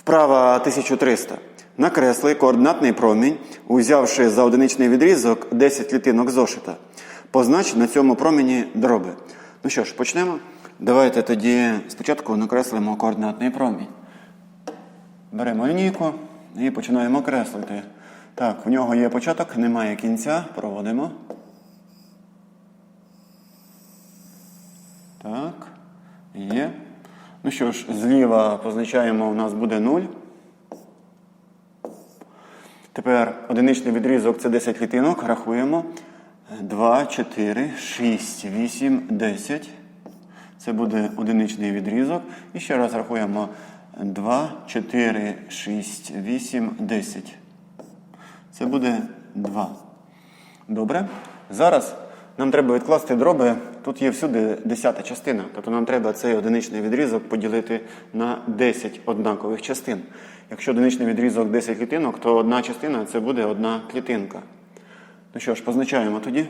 Вправа 1300. Накресли координатний промінь, узявши за одиничний відрізок 10 клітинок зошита. Познач на цьому промені дроби. Ну що ж, почнемо. Давайте тоді спочатку накреслимо координатний промінь. Беремо лінійку і починаємо креслити. Так, в нього є початок, немає кінця. Проводимо. Так, є. Ну що ж, зліва позначаємо, у нас буде 0. Тепер одиничний відрізок це 10 клітинок. Рахуємо. 2, 4, 6, 8, 10. Це буде одиничний відрізок. І ще раз рахуємо 2, 4, 6, 8, 10. Це буде 2. Добре. Зараз нам треба відкласти дроби. Тут є всюди десята частина. Тобто нам треба цей одиничний відрізок поділити на 10 однакових частин. Якщо одиничний відрізок 10 клітинок, то одна частина це буде одна клітинка. Ну що ж, позначаємо тоді.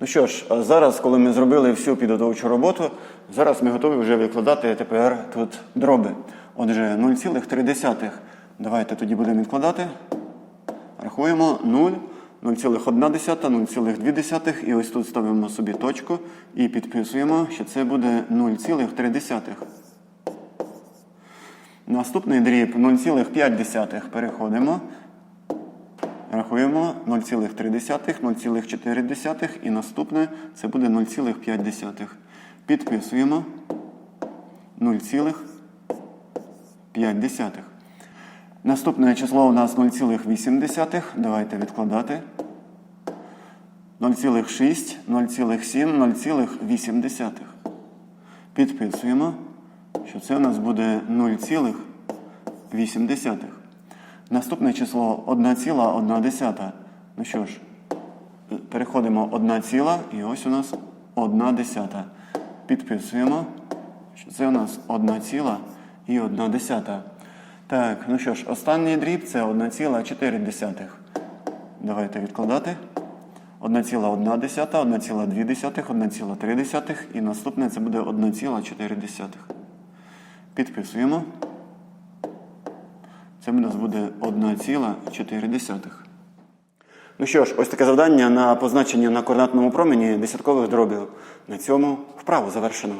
Ну що ж, зараз, коли ми зробили всю підготовчу роботу, зараз ми готові вже викладати тепер тут дроби. Отже, 0,3. Давайте тоді будемо відкладати. Рахуємо 0, 0,1, 0,2. І ось тут ставимо собі точку і підписуємо, що це буде 0,3. Наступний дріб 0,5. Переходимо. Рахуємо 0,3, 0,4 і наступне це буде 0,5. Підписуємо 0,5. Наступне число у нас 0,8. Давайте відкладати. 0,6, 0,7, 0,8. Підписуємо, що це у нас буде 0,8. Наступне число 1,1. Ну що ж, переходимо 1 ціла і ось у нас 1 десята. Підписуємо, це у нас 1 ціла і 1 десята. Так, ну що ж, останній дріб це 1,4. Давайте відкладати. 1,1 1,2, 1,3 і наступне це буде 1,4. Підписуємо. Це в нас буде 1,4. Ну що ж, ось таке завдання на позначення на координатному промені десяткових дробів. На цьому вправу завершено.